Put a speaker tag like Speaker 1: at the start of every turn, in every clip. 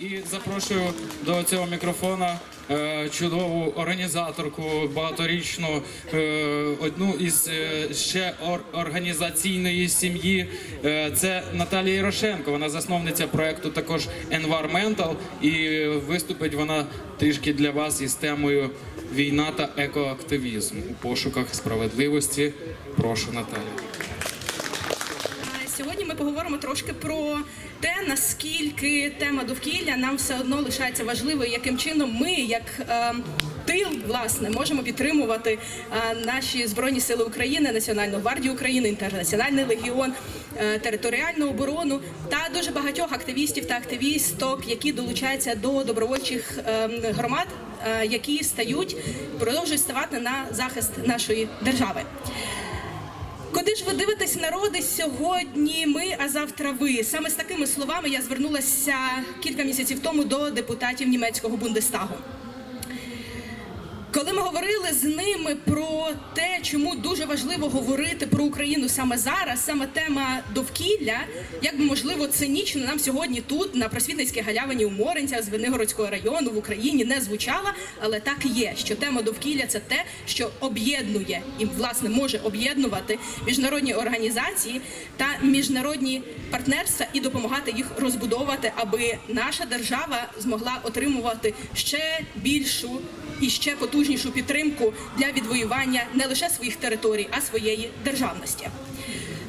Speaker 1: І запрошую до цього мікрофона е, чудову організаторку багаторічну, е, одну із е, ще ор- організаційної сім'ї. Це Наталія Ярошенко. Вона засновниця проекту також Environmental. І виступить вона трішки для вас із темою війна та екоактивізм у пошуках справедливості. Прошу Наталя.
Speaker 2: Сьогодні ми поговоримо трошки про те, наскільки тема довкілля нам все одно лишається важливою, яким чином ми, як е, тил, власне, можемо підтримувати е, наші збройні сили України, Національну гвардію України, інтернаціональний легіон, е, територіальну оборону та дуже багатьох активістів та активісток, які долучаються до добровольчих е, громад, е, які стають продовжують ставати на захист нашої держави. Куди ж ви дивитесь народи сьогодні? Ми, а завтра ви. Саме з такими словами я звернулася кілька місяців тому до депутатів німецького Бундестагу. Коли ми говорили з ними про те, чому дуже важливо говорити про Україну саме зараз, саме тема довкілля, як би можливо цинічно нам сьогодні тут, на просвітницькій галявині у Моринцях з Винигородського району в Україні не звучала, але так є, що тема довкілля це те, що об'єднує і власне може об'єднувати міжнародні організації та міжнародні партнерства і допомагати їх розбудовувати, аби наша держава змогла отримувати ще більшу і ще потужнішу підтримку для відвоювання не лише своїх територій, а своєї державності.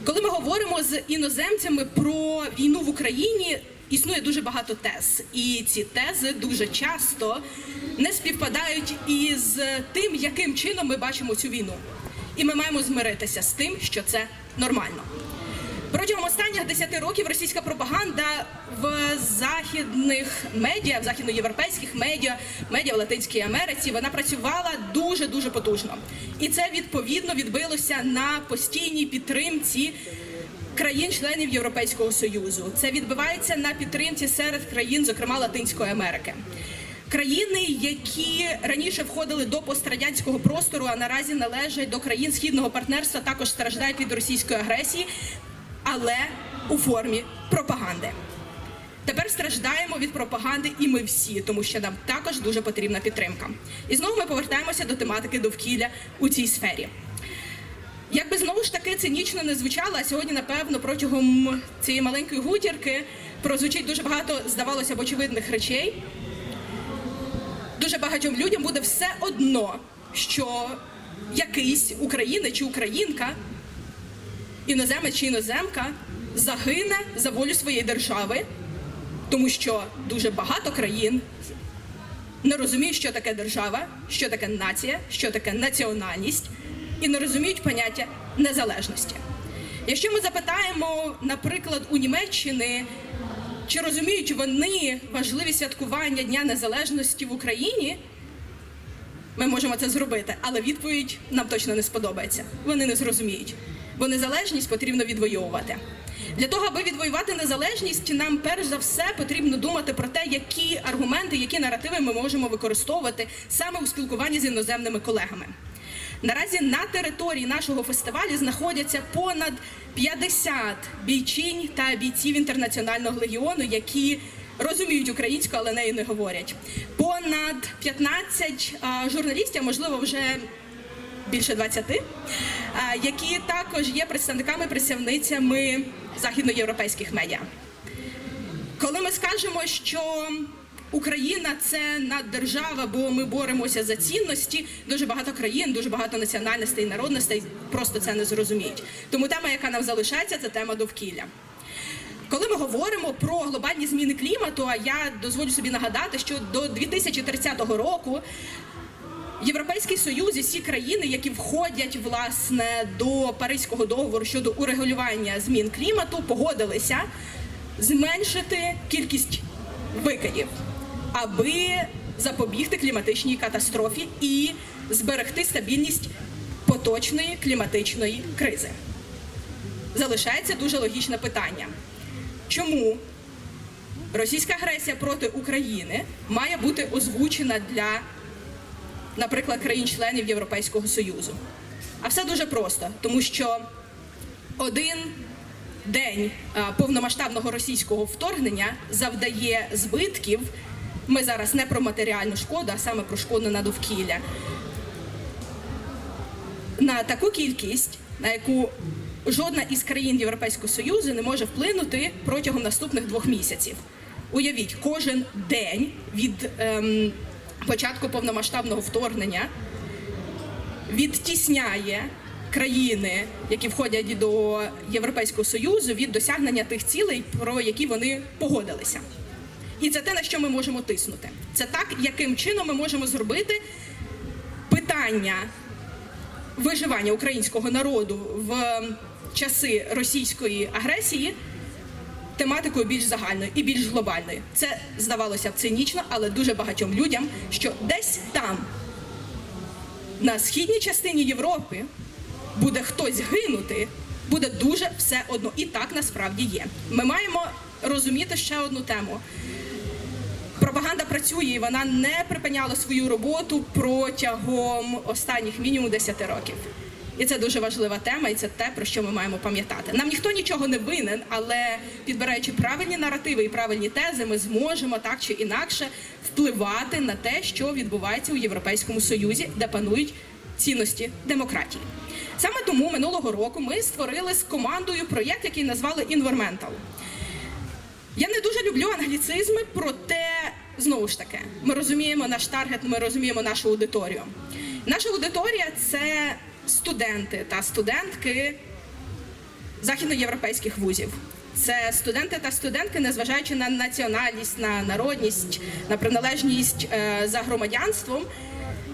Speaker 2: Коли ми говоримо з іноземцями про війну в Україні, існує дуже багато тез, і ці тези дуже часто не співпадають із тим, яким чином ми бачимо цю війну. І ми маємо змиритися з тим, що це нормально. Протягом останніх 10 років російська пропаганда в західних медіа, в західноєвропейських медіа, медіа в Латинській Америці, вона працювала дуже дуже потужно. І це відповідно відбилося на постійній підтримці країн-членів Європейського Союзу. Це відбивається на підтримці серед країн, зокрема Латинської Америки. Країни, які раніше входили до пострадянського простору, а наразі належать до країн східного партнерства, також страждають від російської агресії, але у формі пропаганди. Тепер страждаємо від пропаганди і ми всі, тому що нам також дуже потрібна підтримка. І знову ми повертаємося до тематики довкілля у цій сфері. Як би знову ж таки цинічно не звучало, а сьогодні, напевно, протягом цієї маленької гутірки прозвучить дуже багато, здавалося б, очевидних речей. Дуже багатьом людям буде все одно, що якийсь українець чи українка, іноземець чи іноземка загине за волю своєї держави, тому що дуже багато країн не розуміють, що таке держава, що таке нація, що таке національність, і не розуміють поняття незалежності. Якщо ми запитаємо, наприклад, у Німеччини, чи розуміють вони важливість святкування Дня Незалежності в Україні, ми можемо це зробити, але відповідь нам точно не сподобається. Вони не зрозуміють, бо незалежність потрібно відвоювати. Для того, аби відвоювати незалежність, нам перш за все потрібно думати про те, які аргументи, які наративи ми можемо використовувати саме у спілкуванні з іноземними колегами. Наразі на території нашого фестивалю знаходяться понад 50 бійчинь та бійців інтернаціонального легіону, які розуміють українську, але нею не говорять. Понад 15 журналістів, можливо, вже більше 20, які також є представниками представницями західноєвропейських медіа. Коли ми скажемо, що Україна це наддержава, бо ми боремося за цінності, дуже багато країн, дуже багато національностей і народностей просто це не зрозуміють. Тому тема, яка нам залишається, це тема довкілля. Коли ми говоримо про глобальні зміни клімату, а я дозволю собі нагадати, що до 2030 року Європейський Союз і всі країни, які входять власне до Паризького договору щодо урегулювання змін клімату, погодилися зменшити кількість викидів, аби запобігти кліматичній катастрофі і зберегти стабільність поточної кліматичної кризи. Залишається дуже логічне питання. Чому російська агресія проти України має бути озвучена для наприклад, країн-членів Європейського Союзу. А все дуже просто, тому що один день е, повномасштабного російського вторгнення завдає збитків. Ми зараз не про матеріальну шкоду, а саме про шкоду на довкілля. На таку кількість, на яку жодна із країн Європейського Союзу не може вплинути протягом наступних двох місяців. Уявіть, кожен день від ем, початку повномасштабного вторгнення відтісняє країни, які входять до Європейського Союзу, від досягнення тих цілей, про які вони погодилися. І це те, на що ми можемо тиснути. Це так, яким чином ми можемо зробити питання виживання українського народу в часи російської агресії тематикою більш загальною і більш глобальною. Це здавалося б цинічно, але дуже багатьом людям, що десь там, на східній частині Європи, буде хтось гинути, буде дуже все одно. І так насправді є. Ми маємо розуміти ще одну тему. Пропаганда працює, і вона не припиняла свою роботу протягом останніх мінімум 10 років. І це дуже важлива тема, і це те, про що ми маємо пам'ятати. Нам ніхто нічого не винен, але підбираючи правильні наративи і правильні тези, ми зможемо так чи інакше впливати на те, що відбувається у Європейському Союзі, де панують цінності демократії. Саме тому минулого року ми створили з командою проєкт, який назвали Інверментал. Я не дуже люблю англіцизми, проте знову ж таки, ми розуміємо наш таргет, ми розуміємо нашу аудиторію. Наша аудиторія це студенти та студентки західноєвропейських вузів. Це студенти та студентки, незважаючи на національність, на народність, на приналежність е, за громадянством,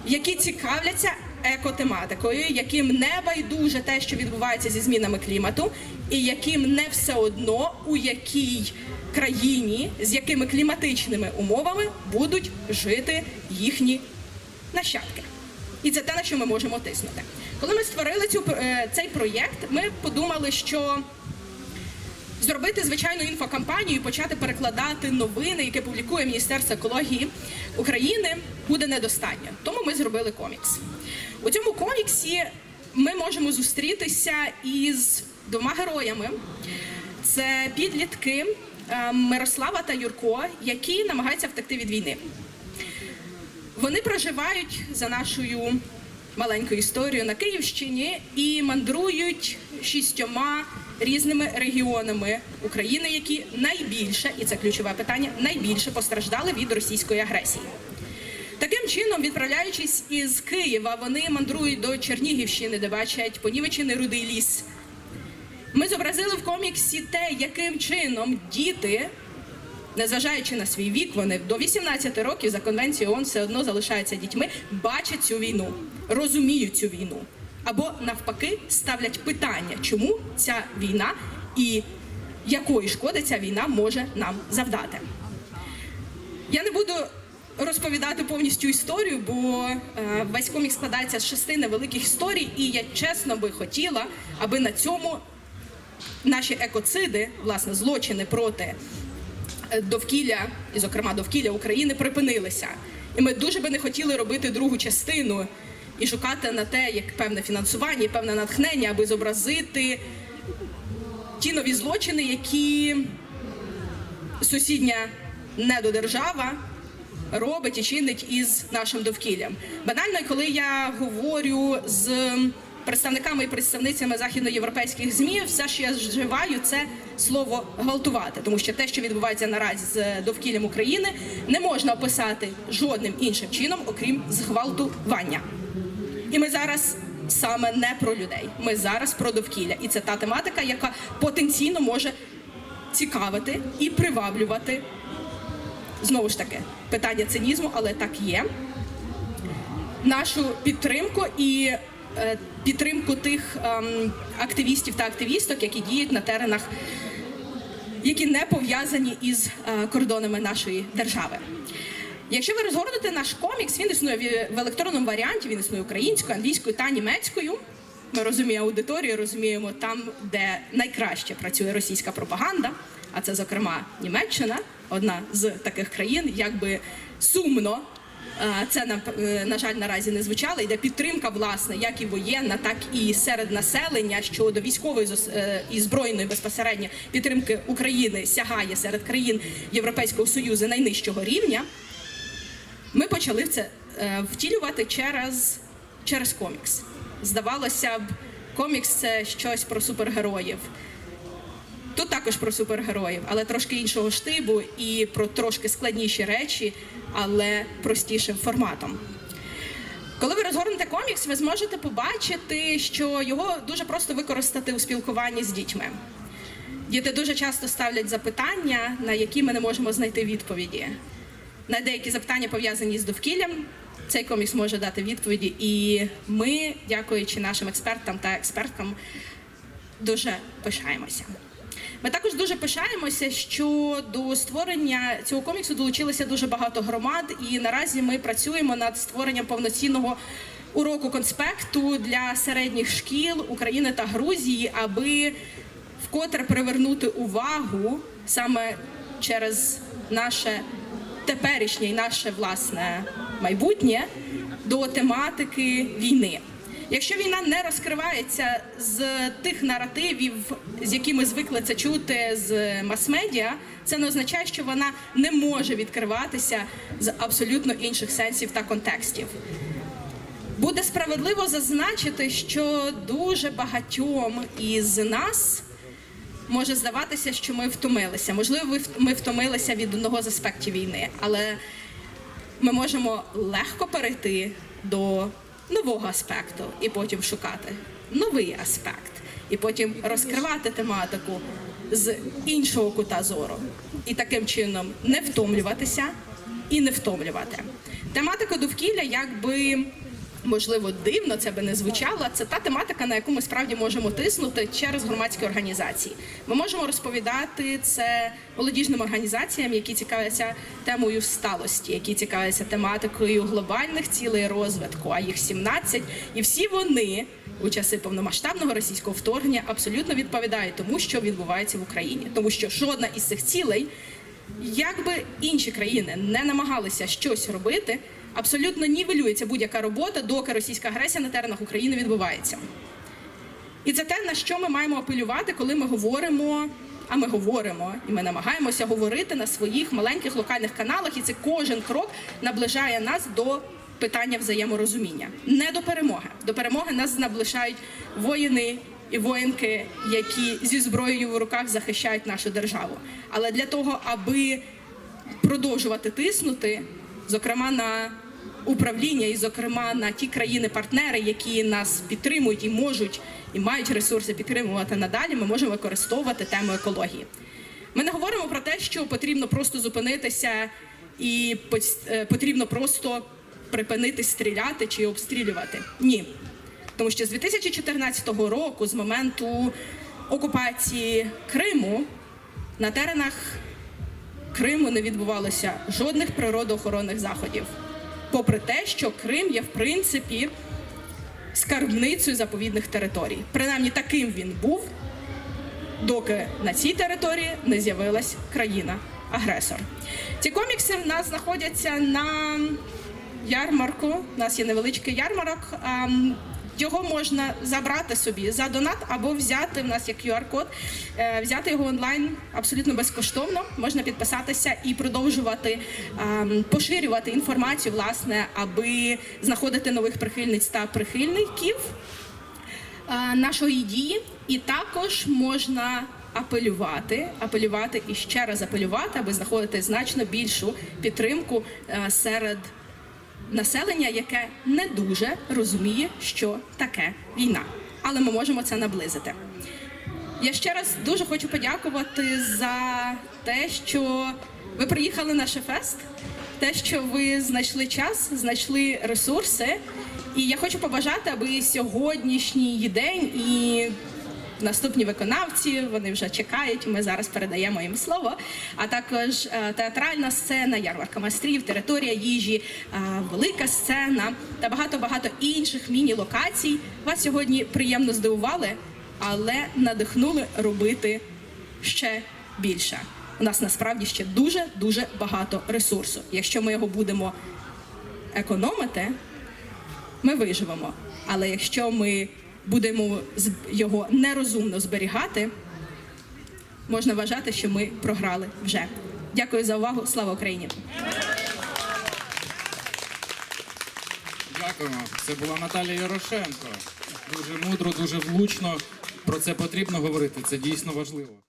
Speaker 2: які цікавляться екотематикою, яким не байдуже те, що відбувається зі змінами клімату, і яким не все одно у якій країні з якими кліматичними умовами будуть жити їхні нащадки. І це те, на що ми можемо тиснути. Коли ми створили цю, е, цей проєкт, ми подумали, що зробити звичайну інфокампанію і почати перекладати новини, які публікує Міністерство екології України, буде недостатньо. Тому ми зробили комікс. У цьому коміксі ми можемо зустрітися із двома героями. Це підлітки е, Мирослава та Юрко, які намагаються втекти від війни. Вони проживають за нашою маленькою історією на Київщині і мандрують шістьома різними регіонами України, які найбільше, і це ключове питання, найбільше постраждали від російської агресії. Таким чином, відправляючись із Києва, вони мандрують до Чернігівщини, де бачать понівечений рудий ліс. Ми зобразили в коміксі те, яким чином діти незважаючи на свій вік, вони до 18 років за конвенцією ООН все одно залишаються дітьми, бачать цю війну, розуміють цю війну. Або навпаки ставлять питання, чому ця війна і якої шкоди ця війна може нам завдати. Я не буду розповідати повністю історію, бо е, весь комік складається з шести невеликих історій, і я чесно би хотіла, аби на цьому наші екоциди, власне, злочини проти довкілля, і, зокрема, довкілля України припинилися. І ми дуже би не хотіли робити другу частину і шукати на те, як певне фінансування, і певне натхнення, аби зобразити ті нові злочини, які сусідня недодержава робить і чинить із нашим довкіллям. Банально, коли я говорю з представниками і представницями західноєвропейських змі, все, що я вживаю, це слово гвалтувати, тому що те, що відбувається наразі з довкіллям України, не можна описати жодним іншим чином, окрім зґвалтування. І ми зараз саме не про людей. Ми зараз про довкілля. І це та тематика, яка потенційно може цікавити і приваблювати. Знову ж таки, питання цинізму, але так є. Нашу підтримку і е, підтримку тих ем, активістів та активісток, які діють на теренах, які не пов'язані із е, кордонами нашої держави. Якщо ви розгорнете наш комікс, він існує в- електронному варіанті, він існує українською, англійською та німецькою. Ми розуміємо аудиторію, розуміємо там, де найкраще працює російська пропаганда, а це, зокрема, Німеччина, одна з таких країн, як би сумно Е, Це е, на жаль наразі не звучало. Йде підтримка, власне, як і воєнна, так і серед населення щодо військової е, і збройної безпосередньо підтримки України сягає серед країн Європейського союзу найнижчого рівня. Ми почали це е, втілювати через, через комікс. Здавалося б, комікс це щось про супергероїв. Тут також про супергероїв, але трошки іншого штибу і про трошки складніші речі, але простішим форматом. Коли ви розгорнете комікс, ви зможете побачити, що його дуже просто використати у спілкуванні з дітьми. Діти дуже часто ставлять запитання, на які ми не можемо знайти відповіді. На деякі запитання пов'язані з довкіллям. Цей комікс може дати відповіді, і ми, дякуючи нашим експертам та експерткам, дуже пишаємося. Ми також дуже пишаємося, що до створення цього коміксу долучилося дуже багато громад, і наразі ми працюємо над створенням повноцінного уроку конспекту для середніх шкіл України та Грузії, аби вкотре привернути увагу саме через наше теперішнє і наше власне майбутнє до тематики війни. Якщо війна не розкривається з тих наративів, з якими звикли це чути з мас-медіа, це не означає, що вона не може відкриватися з абсолютно інших сенсів та контекстів. Буде справедливо зазначити, що дуже багатьом із нас може здаватися, що ми втомилися. Можливо, ми втомилися від одного з аспектів війни, але ми можемо легко перейти до нового аспекту і потім шукати новий аспект, і потім розкривати тематику з іншого кута зору, і таким чином не втомлюватися і не втомлювати. Тематика довкілля, якби можливо дивно це би не звучало. Це та тематика, на яку ми справді можемо тиснути через громадські організації. Ми можемо розповідати це молодіжним організаціям, які цікавляться темою сталості, які цікавляться тематикою глобальних цілей розвитку, а їх 17, і всі вони. У часи повномасштабного російського вторгнення абсолютно відповідають тому, що відбувається в Україні, тому що жодна із цих цілей як би інші країни не намагалися щось робити, абсолютно нівелюється будь-яка робота, доки російська агресія на теренах України відбувається. І це те, на що ми маємо апелювати, коли ми говоримо. А ми говоримо, і ми намагаємося говорити на своїх маленьких локальних каналах, і це кожен крок наближає нас до питання взаєморозуміння, не до перемоги. До перемоги нас наближають воїни і воїнки, які зі зброєю в руках захищають нашу державу. Але для того, аби продовжувати тиснути, зокрема на управління, і зокрема на ті країни-партнери, які нас підтримують і можуть і мають ресурси підтримувати надалі, ми можемо використовувати тему екології. Ми не говоримо про те, що потрібно просто зупинитися і е, потрібно просто припинити стріляти чи обстрілювати. Ні. Тому що з 2014 року, з моменту окупації Криму, на теренах Криму не відбувалося жодних природоохоронних заходів. Попри те, що Крим є в принципі скарбницею заповідних територій. Принаймні таким він був, доки на цій території не з'явилась країна-агресор. Ці комікси в нас знаходяться на ярмарку. У нас є невеличкий ярмарок. Його можна забрати собі за донат або взяти. В нас є QR-код, е, взяти його онлайн абсолютно безкоштовно. Можна підписатися і продовжувати поширювати інформацію, власне, аби знаходити нових прихильниць та прихильників е, нашої дії, і також можна апелювати, апелювати і ще раз апелювати, аби знаходити значно більшу підтримку е, серед населення, яке не дуже розуміє, що таке війна. Але ми можемо це наблизити. Я ще раз дуже хочу подякувати за те, що ви приїхали на Шефест, те, що ви знайшли час, знайшли ресурси. І я хочу побажати, аби сьогоднішній день і наступні виконавці вони вже чекають. Ми зараз передаємо їм слово. А також е, театральна сцена, ярмарка майстрів, територія їжі, е, велика сцена та багато багато інших міні-локацій. Вас сьогодні приємно здивували, але надихнули робити ще більше. У нас насправді ще дуже дуже багато ресурсу. Якщо ми його будемо економити, ми виживемо. Але якщо ми будемо його нерозумно зберігати, можна вважати, що ми програли вже. Дякую за увагу. Слава Україні!
Speaker 1: Дякуємо. Це була Наталія Ярошенко. Дуже мудро, дуже влучно. Про це потрібно говорити. Це дійсно важливо.